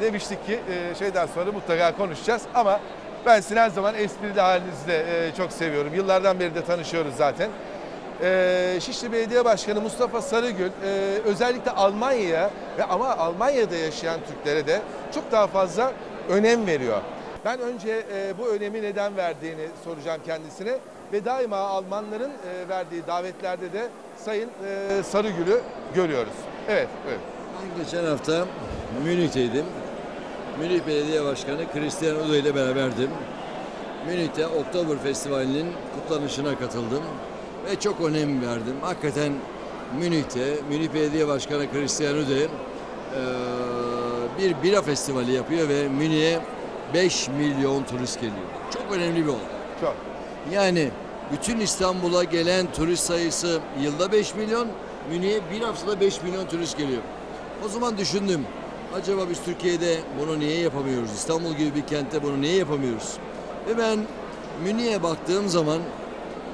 demiştik ki e, şeyden sonra mutlaka konuşacağız ama ben sizin her zaman esprili halinizi de e, çok seviyorum. Yıllardan beri de tanışıyoruz zaten. E, Şişli Belediye Başkanı Mustafa Sarıgül e, özellikle Almanya'ya ve ama Almanya'da yaşayan Türklere de çok daha fazla önem veriyor. Ben önce e, bu önemi neden verdiğini soracağım kendisine ve daima Almanların e, verdiği davetlerde de Sayın e, Sarıgül'ü görüyoruz. Evet, evet. Ben geçen hafta Münih'teydim. Münih Belediye Başkanı Christian Udo ile beraberdim. Münih'te Oktober Festivali'nin kutlanışına katıldım ve çok önem verdim. Hakikaten Münih'te Münih Belediye Başkanı Christian Udo bir bira festivali yapıyor ve Münih'e 5 milyon turist geliyor. Çok önemli bir olay. Çok. Yani bütün İstanbul'a gelen turist sayısı yılda 5 milyon, Münih'e bir haftada 5 milyon turist geliyor. O zaman düşündüm, acaba biz Türkiye'de bunu niye yapamıyoruz? İstanbul gibi bir kentte bunu niye yapamıyoruz? Ve ben Münih'e baktığım zaman,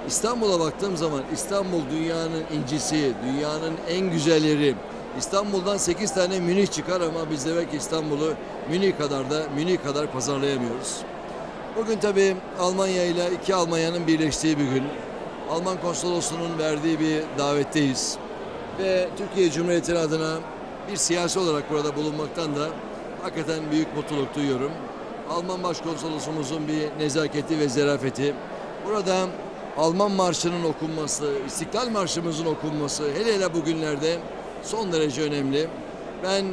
İstanbul'a baktığım zaman İstanbul dünyanın incisi, dünyanın en güzel yeri. İstanbul'dan 8 tane Münih çıkar ama biz demek İstanbul'u Münih kadar da Münih kadar pazarlayamıyoruz. Bugün tabii Almanya ile iki Almanya'nın birleştiği bir gün. Alman konsolosluğunun verdiği bir davetteyiz. Ve Türkiye Cumhuriyeti adına bir siyasi olarak burada bulunmaktan da hakikaten büyük mutluluk duyuyorum. Alman başkonsolosumuzun bir nezaketi ve zerafeti. Burada Alman marşının okunması, İstiklal Marşımızın okunması hele hele bugünlerde son derece önemli. Ben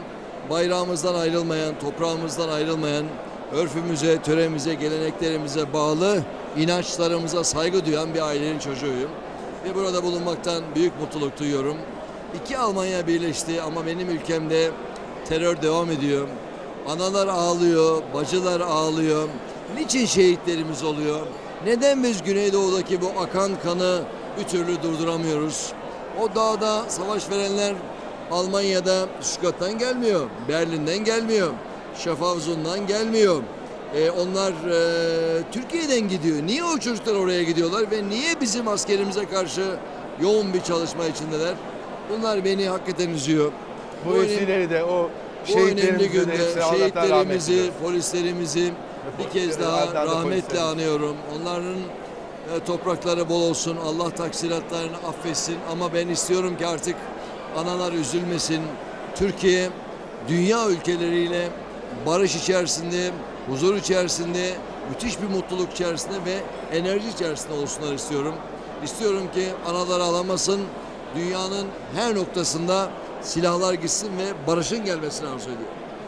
bayrağımızdan ayrılmayan, toprağımızdan ayrılmayan, örfümüze, töremize, geleneklerimize bağlı inançlarımıza saygı duyan bir ailenin çocuğuyum. Ve burada bulunmaktan büyük mutluluk duyuyorum. İki Almanya birleşti ama benim ülkemde terör devam ediyor. Analar ağlıyor, bacılar ağlıyor. Niçin şehitlerimiz oluyor? Neden biz Güneydoğu'daki bu akan kanı bir türlü durduramıyoruz? O dağda savaş verenler Almanya'da Stuttgart'tan gelmiyor, Berlin'den gelmiyor, Schaffhausen'dan gelmiyor. E, onlar e, Türkiye'den gidiyor. Niye o çocuklar oraya gidiyorlar ve niye bizim askerimize karşı yoğun bir çalışma içindeler? Bunlar beni hakikaten üzüyor. Bu önemli- vesileyle de o bu önemli günde şehitlerimizi, polislerimizi bir kez daha rahmetle anıyorum. Onların e, toprakları bol olsun. Allah taksiratlarını affetsin. Ama ben istiyorum ki artık analar üzülmesin. Türkiye dünya ülkeleriyle barış içerisinde, huzur içerisinde, müthiş bir mutluluk içerisinde ve enerji içerisinde olsunlar istiyorum. İstiyorum ki analar ağlamasın. Dünyanın her noktasında silahlar gitsin ve barışın gelmesini arzu ediyorum.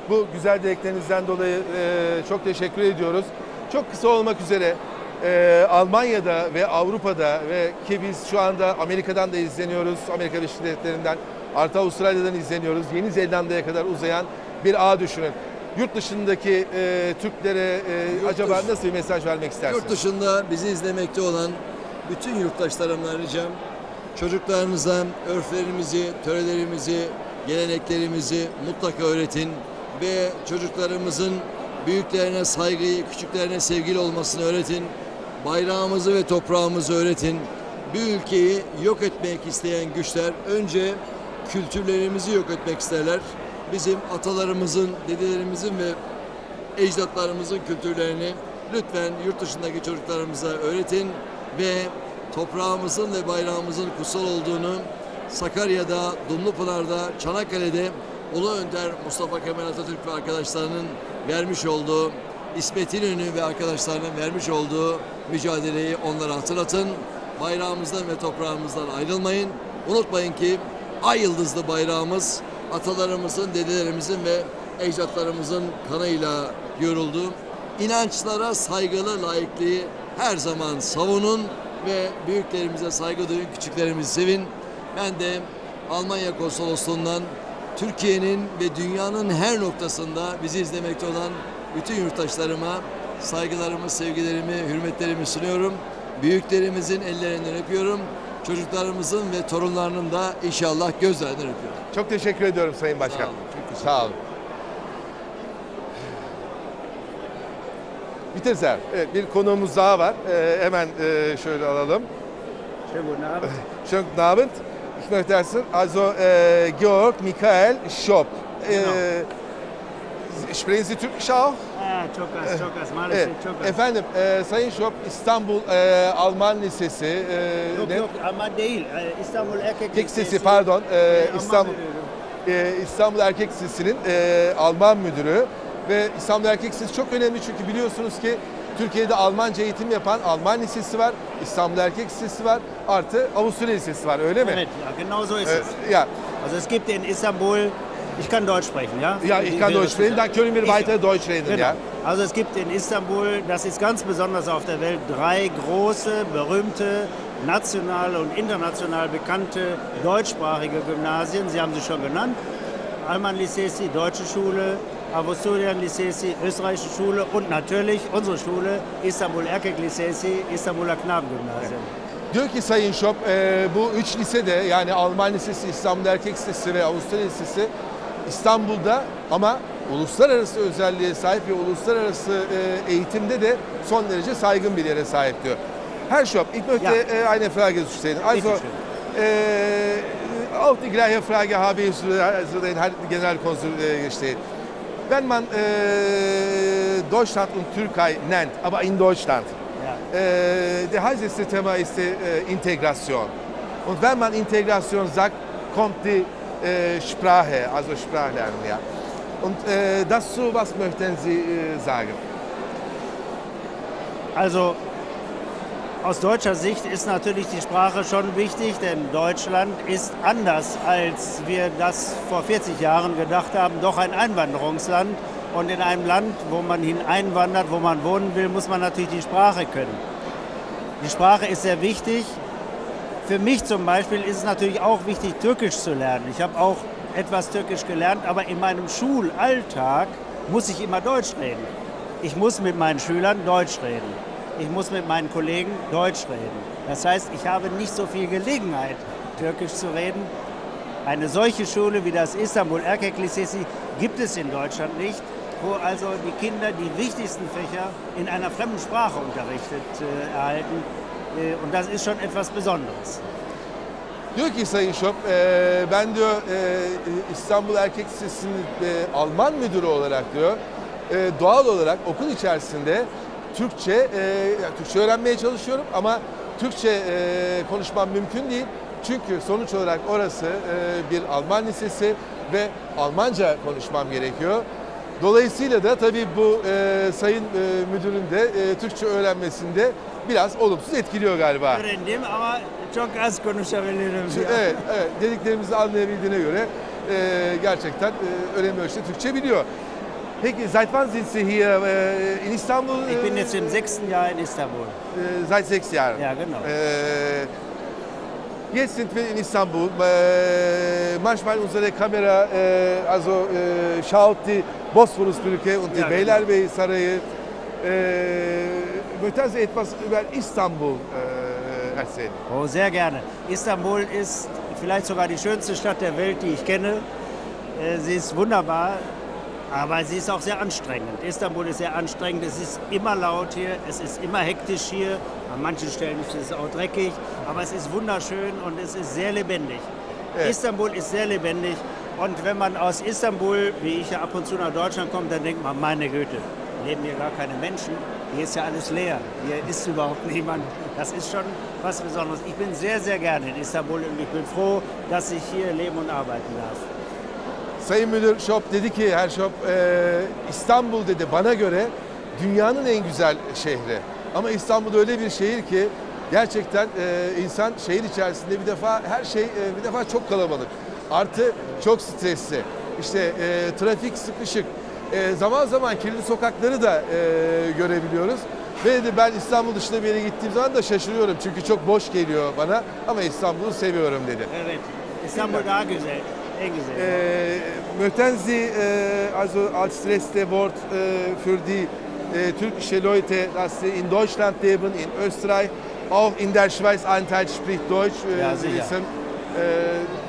Bu güzel dileklerinizden dolayı e, çok teşekkür ediyoruz. Çok kısa olmak üzere e, Almanya'da ve Avrupa'da ve ki biz şu anda Amerika'dan da izleniyoruz. Amerika Birleşik Devletleri'nden artı Avustralya'dan izleniyoruz. Yeni Zelanda'ya kadar uzayan bir ağ düşünün. Yurt dışındaki e, Türklere e, Yurt acaba dışı- nasıl bir mesaj vermek istersiniz? Yurt dışında bizi izlemekte olan bütün yurttaşlarımdan ricam çocuklarınıza örflerimizi, törelerimizi, geleneklerimizi mutlaka öğretin ve çocuklarımızın büyüklerine saygıyı, küçüklerine sevgili olmasını öğretin. Bayrağımızı ve toprağımızı öğretin. Bir ülkeyi yok etmek isteyen güçler önce kültürlerimizi yok etmek isterler. Bizim atalarımızın, dedelerimizin ve ecdatlarımızın kültürlerini lütfen yurt dışındaki çocuklarımıza öğretin ve toprağımızın ve bayrağımızın kutsal olduğunu Sakarya'da, Dumlupınar'da, Çanakkale'de Ulu Önder Mustafa Kemal Atatürk ve arkadaşlarının vermiş olduğu İsmet İnönü ve arkadaşlarının vermiş olduğu mücadeleyi onlara hatırlatın. Bayrağımızdan ve toprağımızdan ayrılmayın. Unutmayın ki ay yıldızlı bayrağımız atalarımızın, dedelerimizin ve ecdatlarımızın kanıyla yoruldu. İnançlara saygılı layıklığı her zaman savunun ve büyüklerimize saygı duyun, küçüklerimizi sevin. Ben de Almanya Konsolosluğundan Türkiye'nin ve dünyanın her noktasında bizi izlemekte olan bütün yurttaşlarıma saygılarımı, sevgilerimi, hürmetlerimi sunuyorum. Büyüklerimizin ellerinden öpüyorum. Çocuklarımızın ve torunlarının da inşallah gözlerinden öpüyorum. Çok teşekkür ediyorum Sayın Başkan. Sağ olun, çok teşekkür Sağ olun. Bitezer. Evet, bir konuğumuz daha var. Ee, hemen e, şöyle alalım. Schönen guten Abend. Ich möchte erst, also äh, Georg Michael Schopp. Äh, Sprechen Sie Türkisch auch? Çok az, çok az. Maalesef Evet. çok az. Efendim, e, Sayın Şop İstanbul e, Alman Lisesi, e, Yok ne? yok ama değil. Ee, İstanbul Erkek Erkek Lisesi, pardon, e, Ee, Alman İstanbul e, İstanbul Erkek Lisesi'nin e, Alman müdürü ve İstanbul Erkek Lisesi çok önemli çünkü biliyorsunuz ki Türkiye'de Almanca eğitim yapan Alman Lisesi var, İstanbul Erkek Lisesi var, artı Avusturya Lisesi var öyle mi? Evet, ja, genau so ist es. ya, Also es gibt in Istanbul, ich kann Deutsch sprechen, ja? ja, ich kann Deutsch sprechen, dann können wir Ich- weiter Deutsch reden, Genau. ja. Also es gibt in Istanbul, das ist ganz besonders auf der Welt, drei große, berühmte, national und international bekannte deutschsprachige Gymnasien. Sie haben sie schon genannt. Alman Lisesi, Deutsche Schule, Avusturian Lisesi, Österreichische Schule und natürlich unsere Schule, Istanbul Erkek Lisesi, Istanbuler Knabengymnasium. Diyor ki Sayın Şop, e, bu üç lisede yani Alman Lisesi, İstanbul Erkek Lisesi ve Avusturya Lisesi İstanbul'da ama uluslararası özelliğe sahip ve uluslararası e, eğitimde de son derece saygın bir yere sahip diyor. Herr Shop, ich möchte Ja. eine Frage stellen. Also, äh, auch die gleiche Frage habe ich zu den Generalkonsul gestellt. Wenn man äh, Deutschland und Türkei nennt, aber in Deutschland, Ja. äh, der heißeste Thema ist die äh, Integration. Und wenn man Integration sagt, kommt die äh, Sprache, also Sprachlernen. Ja. Und äh, dazu, was möchten Sie äh, sagen? Also aus deutscher Sicht ist natürlich die Sprache schon wichtig, denn Deutschland ist anders, als wir das vor 40 Jahren gedacht haben, doch ein Einwanderungsland. Und in einem Land, wo man hineinwandert, wo man wohnen will, muss man natürlich die Sprache können. Die Sprache ist sehr wichtig. Für mich zum Beispiel ist es natürlich auch wichtig, Türkisch zu lernen. Ich habe auch etwas Türkisch gelernt, aber in meinem Schulalltag muss ich immer Deutsch reden. Ich muss mit meinen Schülern Deutsch reden. Ich muss mit meinen Kollegen Deutsch reden. Das heißt, ich habe nicht so viel Gelegenheit, Türkisch zu reden. Eine solche Schule wie das Istanbul Erkek Lisesi gibt es in Deutschland nicht, wo also die Kinder die wichtigsten Fächer in einer fremden Sprache unterrichtet äh, erhalten. Äh, und das ist schon etwas Besonderes. Diyor ki Sayın Şop, e, ben diyor e, İstanbul Erkek Lisesi'nin e, Alman müdürü olarak diyor, e, doğal olarak okul içerisinde Türkçe, e, yani Türkçe öğrenmeye çalışıyorum ama Türkçe e, konuşmam mümkün değil. Çünkü sonuç olarak orası e, bir Alman lisesi ve Almanca konuşmam gerekiyor. Dolayısıyla da tabii bu e, sayın e, müdürün de e, Türkçe öğrenmesinde biraz olumsuz etkiliyor galiba. Öğrendim ama çok az konuşabilirim. Evet, evet. Dediklerimizi anlayabildiğine göre e, gerçekten e, önemli ölçüde Türkçe biliyor. Peki, seit wann sind Sie hier äh, in Istanbul? Ich bin äh, jetzt im sechsten Jahr in Istanbul. äh, seit sechs Jahren. Ja, genau. Äh, jetzt sind wir in Istanbul. Äh, manchmal unsere Kamera äh, also schaut die Bosporusbrücke und die Ja, genau. Beylerbeyi Sarayı. Äh, möchten Sie etwas über Istanbul äh, erzählen? Oh, sehr gerne. Istanbul ist vielleicht sogar die schönste Stadt der Welt, die ich kenne. Sie ist wunderbar, aber sie ist auch sehr anstrengend. Istanbul ist sehr anstrengend. Es ist immer laut hier, es ist immer hektisch hier. An manchen Stellen ist es auch dreckig, aber es ist wunderschön und es ist sehr lebendig. Ja. Istanbul ist sehr lebendig. Und wenn man aus Istanbul, wie ich ja ab und zu nach Deutschland komme, dann denkt man, meine Güte, leben hier gar keine Menschen. Hier ist ja alles leer. Hier ist überhaupt niemand. Das ist schon was Besonderes. Ich bin sehr, sehr gerne in Istanbul und ich bin froh, dass ich hier leben und arbeiten darf. Sayın Müdür Şop dedi ki her Şop e, İstanbul dedi bana göre dünyanın en güzel şehri. Ama İstanbul öyle bir şehir ki gerçekten e, insan şehir içerisinde bir defa her şey e, bir defa çok kalabalık. Artı çok stresli. İşte e, trafik sıkışık. E, zaman zaman kirli sokakları da e, görebiliyoruz. Ve dedi ben İstanbul dışında bir yere gittiğim zaman da şaşırıyorum. Çünkü çok boş geliyor bana ama İstanbul'u seviyorum dedi. Evet. Istanbul daha güzel. Äh, möchten Sie äh, also als letzte Wort äh, für die äh, türkische Leute, dass sie in Deutschland leben, in Österreich, auch in der Schweiz ein Teil spricht Deutsch, äh, Ja, sicher. wissen, äh,